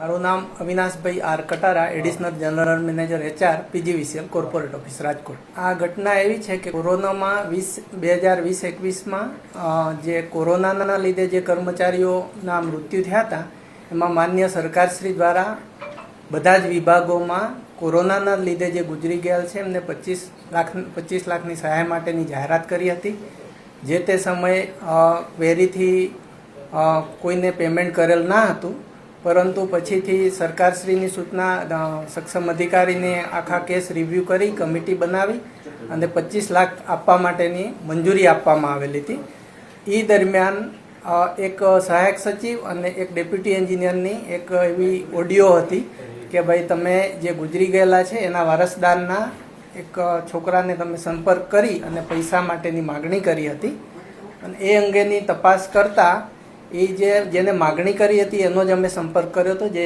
મારું નામ અવિનાશભાઈ R Katara, additional general manager HR PGVCL corporate office, Rajkot. આ ઘટના એવી છે કે કોરોનામાં વીસ, બે હજાર વીસ એકવીસમાં જે કોરોનાના લીધે જે કર્મચારીઓના મૃત્યુ થયા હતા, એમાં માન્ય સરકારશ્રી દ્વારા બધા જ વિભાગોમાં કોરોનાના લીધે જે ગુજરી ગયેલ છે, એમને પચીસ લાખ, પચીસ લાખની સહાય માટેની જાહેરાત કરી હતી, જે તે સમયે ક્વેરીથી કોઈને પેમેન્ટ કરેલ ના હતું પરંતુ પછીથી સરકારશ્રીની સૂચના સક્ષમ અધિકારીને આખા કેસ રિવ્યૂ કરી, કમિટી બનાવી અને પચીસ લાખ આપવા માટેની મંજૂરી આપવામાં આવેલી હતી. એ દરમિયાન એક સહાયક સચિવ અને એક ડેપ્યુટી એન્જિનિયરની એક એવી ઓડિયો હતી કે ભાઈ તમે જે ગુજરી ગયેલા છે એના વારસદારના એક છોકરાને તમે સંપર્ક કરી અને પૈસા માટેની માગણી કરી હતી. અને એ અંગેની તપાસ કરતા એ જે જેને માગણી કરી હતી, એનો જ અમે સંપર્ક કર્યો હતો, જે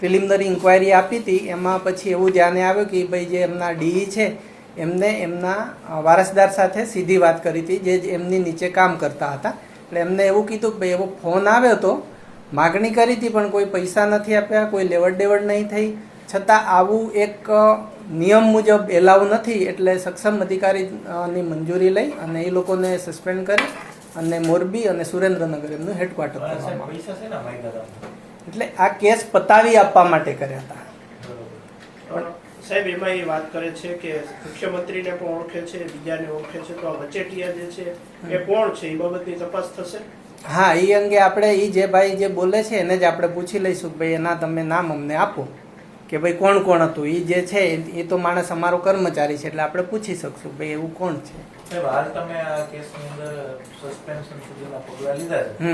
પ્રિલિમિનરી ઇન્ક્વાયરી આપી હતી, એમાં પછી એવું ધ્યાને આવ્યું કે ભાઈ જે એમના ડીઈ છે, એમને એમના વારસદાર સાથે સીધી વાત કરી હતી, જે એમની નીચે કામ કરતા હતા. એટલે એમને એવું કીધું કે ભાઈ, એવો ફોન આવ્યો હતો માગણી કરી હતી, પણ કોઈ પૈસા નથી આપ્યા, કોઈ લેવડ દેવડ નહીં થઈ. છતાં આવું એક નિયમ મુજબ એલાવ નથી, એટલે સક્ષમ અધિકારીની મંજૂરી લઈ અને એ લોકોને સસ્પેન્ડ કરી. અને મોરબી અને સુરેન્દ્રનગર એમનું હેડક્વાર્ટર એટલે આ કેસ પતાવી આપવા માટે કર્યા હતા. સાહેબ એમાં એ વાત કરે છે કે મુખ્યમંત્રીને પણ ઓળખે છે બીજાને ઓળખે છે તો આ વચેટિયા જે છે એ કોણ છે? એ બાબતની તપાસ થશે? હા એ અંગે આપણે એ જે ભાઈ જે બોલે છે એને જ આપણે પૂછી લઈશું કે ભાઈ એના તમે નામ અમને આપો. કે ભાઈ કોણ કોણ હતું? એ જે છે એ- એ તો માણસ અમારો કર્મચારી છે એટલે આપણે પૂછી શકશું ભાઈ એવું કોણ છે? સાહેબ હાલ તમે આ કેસની અંદર સસ્પેન્શન સુધીના પગલા લીધા છે.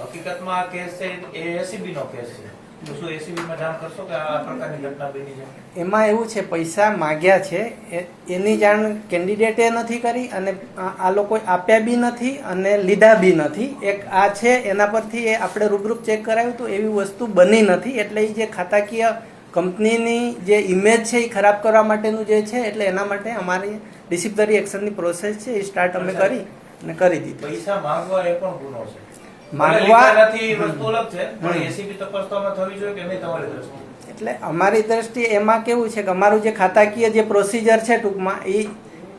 હકીકતમાં આ કેસ છે એ એસીબી નો કેસ છે. તો શું એસીબી માં જાણ કરશો કે આ પ્રકારની ઘટના બની છે? એમાં એવું છે પૈસા માગ્યા છે એની જાણ કેન્ડિડેટે નથી કરી અને આ આ લોકો આપ્યા બી નથી અને લીધા બી નથી. એક આ છે એના પરથી એ આપણે રૂબરૂપ ચેક કરાયું તો એવી વસ્તુ બની નથી. એટલે એ જે ખાતાકીય કંપનીની જે ઇમેજ છે એ ખરાબ કરવા માટેનું જે છે એટલે એના માટે અમારી ડિસિપ્લિનરી એક્શનની પ્રોસેસ છે એ સ્ટાર્ટ અમે કરી અને કરી દીધી. પૈસા માંગવા એ પણ ગુનો છે. માંગવા- નથી વસ્તુ અલગ છે પણ. એસીબી તપાસ તો થવી જોઈએ કે નહીં તમારી દ્રષ્ટિએ? એટલે અમારી દ્રષ્ટિએ એમાં કેવું છે કે અમારું જે ખાતાકીય જે પ્રોસિજર છે ટૂંકમાં એ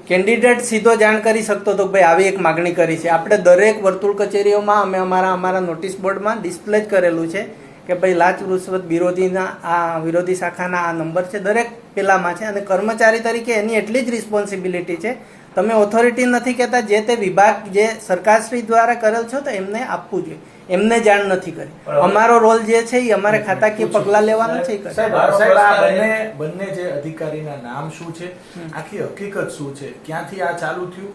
કેન્ડિડેટ સીધો જાણ કરી શકતો હતો ભાઈ આવી એક માગણી કરી છે. આપણે દરેક વર્તુળ કચેરીઓમાં અમે અમારા અમારા નોટિસ બોર્ડમાં ડિસ્પ્લે જ કરેલું છે. કે ભાઈ લાચ રૂશ્વત વિરોધીના આ વિરોધી શાખાના આ નંબર છે દરેક પેલામાં છે અને કર્મચારી તરીકે એની એટલી જ રિસ્પોન્સિબિલિટી છે. તમે ઓથોરિટી નથી કહેતા જે તે વિભાગ જે સરકારશ્રી દ્વારા કરેલ છો તો એમને આપવું જોઈએ. એમને જાણ નથી કરી. અમારો રોલ જે છે એ અમારે ખાતાકીય પગલાં લેવાનો છે બંને બંને જે અધિકારીના નામ શું છે? આખી હકીકત શું છે? ક્યાંથી આ ચાલુ થયું?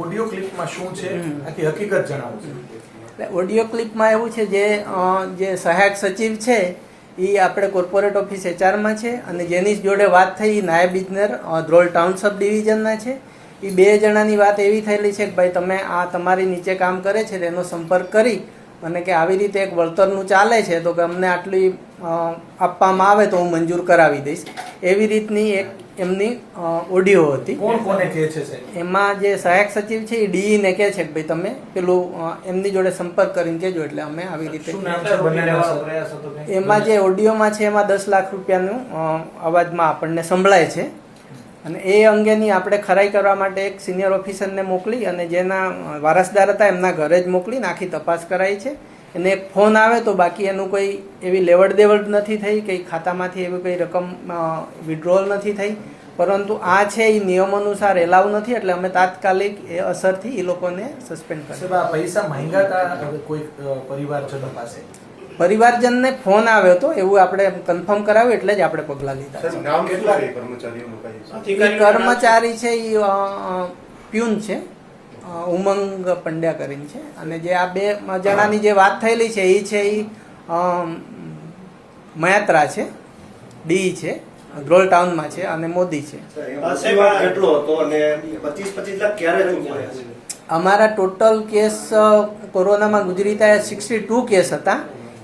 ઓડિયો ક્લિપમાં શું છે? આખી હકીકત જણાવું. છો એટલે ઓડિયો ક્લિપમાં એવું છે જે જે સહાયક સચિવ છે એ આપણે કોર્પોરેટ ઓફિસ એચઆરમાં છે અને જેની જોડે વાત થઈ નાયબ ઇજનેર ધ્રોલ ટાઉન સબ ડિવિઝનના છે. એ બે જણાની વાત એવી થયેલી છે કે ભાઈ તમે આ તમારી નીચે કામ કરે છે તેનો સંપર્ક કરી અને કે આવી રીતે એક વળતરનું ચાલે છે તો કે અમને આટલી આપવામાં આવે તો હું મંજૂર કરાવી દઈશ. એવી રીતની એક એમની ઓડિયો હતી. કોણ કોને કહે છે એમાં જે સહાયક સચિવ છે એ ડીઈને કહે છે કે ભાઈ તમે પેલું એમની જોડે સંપર્ક કરીને કહેજો એટલે અમે આવી રીતે? એમાં જે ઓડિયોમાં છે એમાં દસ લાખ રૂપિયાનું અવાજમાં આપણને સંભળાય છે. અને એ અંગેની આપણે ખરાઈ કરવા માટે એક સિનિયર ઓફિસરને મોકલી અને જેના વારસદાર હતા એમના ઘરે જ મોકલીને આખી તપાસ કરાઈ છે. એને એક ફોન આવે તો બાકી એનું કોઈ એવી લેવડ દેવડ નથી થઈ, કંઈ ખાતામાંથી એવી કંઈ રકમ વિડ્રોલ નથી થઈ. પરંતુ આ છે એ નિયમ અનુસાર એલાવ નથી, એટલે અમે તાત્કાલિક એ અસરથી એ લોકોને સસ્પેન્ડ કર્યા પૈસા માંગ્યા કોઈ પરિવારજનો પાસે? પરિવારજનને ફોન આવ્યો હતો એવું આપણે કન્ફર્મ કરાવ્યું એટલે જ આપણે પગલાં લીધા. છે કર્મચારી છે એ પ્યુન છે. ઉમંગ પંડ્યા કરીને છે. અને જે આ બે જણાની જે વાત થયેલી છે એ છે એ મયાત્રા છે ડી છે ગ્રોલ ટાઉનમાં છે અને મોદી છે. હતો અમારા ટોટલ કેસ કોરોનામાં ગુજરી થયા સિક્સટી ટુ કેસ હતા.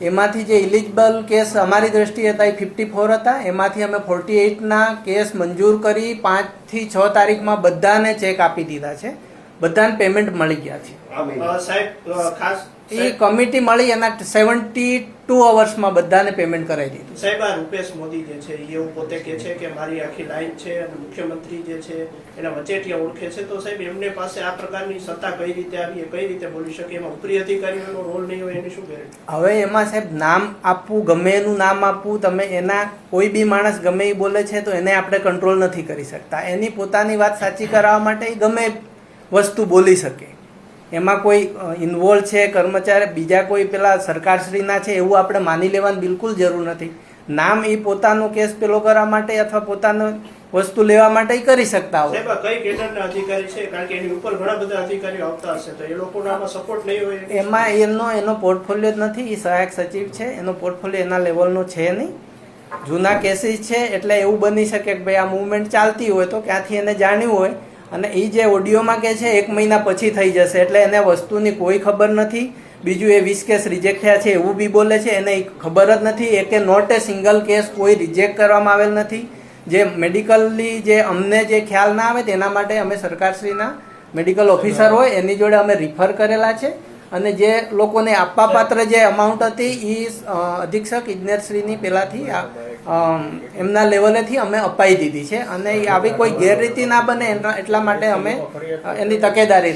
એમાંથી જે ઇલિજિબલ કેસ અમારી દ્રષ્ટિએ હતા, એ ફિફ્ટી ફોર હતા. એમાંથી અમે ફોર્ટી એઇટના કેસ મંજૂર કરી પાંચથી છ તારીખમાં બધાને ચેક આપી દીધા છે. બધાને પેમેન્ટ મળી ગયા છે. સાહેબ ખાસ એ કમિટી મળી એના સેવન્ટી ટુ અવર્સમાં બધાને પેમેન્ટ કરાવી દીધું. સાહેબ આ રૂપેશ મોદી જે છે એવું પોતે કે છે કે મારી આખી લાઈન છે અને મુખ્યમંત્રી જે છે એના વચેટિયા ઓળખે છે. તો સાહેબ એમને પાસે આ પ્રકારની સત્તા કઈ રીતે આવી એ કઈ રીતે બોલી શકે? એમાં ઉપરી અધિકારીઓનો રોલ નહીં હોય એની શું ગેરંટી હવે એમાં સાહેબ નામ આપવું ગમે એનું નામ આપવું તમે એના કોઈ બી માણસ ગમે એ બોલે છે તો એને આપણે કંટ્રોલ નથી કરી શકતા. એની પોતાની વાત સાચી કરાવવા માટે એ ગમે વસ્તુ બોલી શકે. એમાં કોઈ ઇન્વોલ્વ છે કર્મચારી બીજા કોઈ પેલા સરકારશ્રીના છે એવું આપણે માની લેવાની બિલકુલ જરૂર નથી. નામ એ પોતાનો કેસ પેલો કરવા માટે અથવા પોતાનો વસ્તુ લેવા માટે કરી શકતા હોય. સાહેબ કઈ કેડરના અધિકારી છે? કારણ કે એની ઉપર ઘણા બધા અધિકારીઓ આવતા હશે તો એ લોકોનો આમાં સપોર્ટ નહીં હોય? એમાં એનો એનો પોર્ટફોલિયો જ નથી. એ સહાયક સચિવ છે. એનો પોર્ટફોલિયો એના લેવલનો છે નહીં. જૂના કેસીસ છે એટલે એવું બની શકે કે ભાઈ આ મુવમેન્ટ ચાલતી હોય તો ક્યાંથી એને જાણ્યું હોય? અને એ જે ઓડિયોમાં કે છે એક મહિના પછી થઈ જશે. એટલે એને વસ્તુની કોઈ ખબર નથી. બીજું એ વીસ કેસ રિજેક્ટ થયા છે એવું બી બોલે છે. એને ખબર જ નથી. એ કે નોટ એ સિંગલ કેસ કોઈ રિજેક્ટ કરવામાં આવેલ નથી. જે મેડિકલી જે અમને જે ખ્યાલ ના આવે તેના માટે અમે સરકારશ્રીના મેડિકલ ઓફિસર હોય એની જોડે અમે રિફર કરેલા છે. અને જે લોકોને આપવા પાત્ર જે અમાઉન્ટ હતી એ અધિક્ષક ઇજનેરશ્રીની પહેલાંથી આ, એમના લેવલેથી અમે અપાઈ દીધી છે. અને આવી કોઈ ગેરરીતિ ના બને એટલા માટે અમે એની તકેદારી